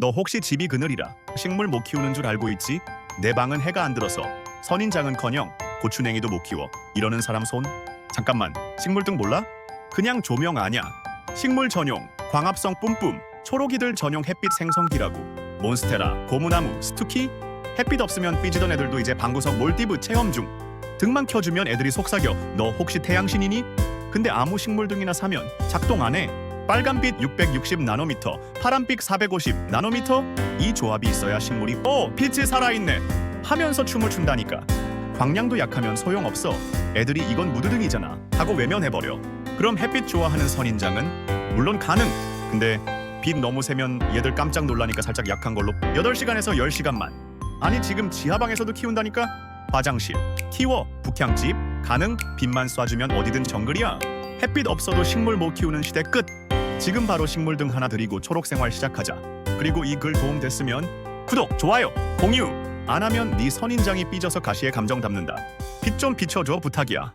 너 혹시 집이 그늘이라 식물 못 키우는 줄 알고 있지? 내 방은 해가 안 들어서 선인장은커녕 고추냉이도 못 키워 이러는 사람 손? 잠깐만 식물등 몰라? 그냥 조명 아냐 식물 전용 광합성 뿜뿜 초록이들 전용 햇빛 생성기라고 몬스테라 고무나무 스투키 햇빛 없으면 삐지던 애들도 이제 방구석 몰디브 체험 중 등만 켜주면 애들이 속삭여 너 혹시 태양신이니? 근데 아무 식물등이나 사면 작동 안 해. 빨간빛 660 나노미터, 파란빛 450 나노미터 이 조합이 있어야 식물이 어 빛이 살아있네 하면서 춤을 춘다니까. 광량도 약하면 소용없어. 애들이 이건 무드등이잖아 하고 외면해버려. 그럼 햇빛 좋아하는 선인장은 물론 가능. 근데 빛 너무 세면 얘들 깜짝 놀라니까 살짝 약한 걸로 8시간에서 10시간만. 아니 지금 지하방에서도 키운다니까? 화장실, 키워, 북향집, 가능, 빛만 쏴주면 어디든 정글이야. 햇빛 없어도 식물 못 키우는 시대 끝. 지금 바로 식물 등 하나 드리고 초록 생활 시작하자. 그리고 이 글 도움 됐으면 구독, 좋아요, 공유. 안 하면 네 선인장이 삐져서 가시에 감정 담는다. 빛 좀 비춰줘 부탁이야.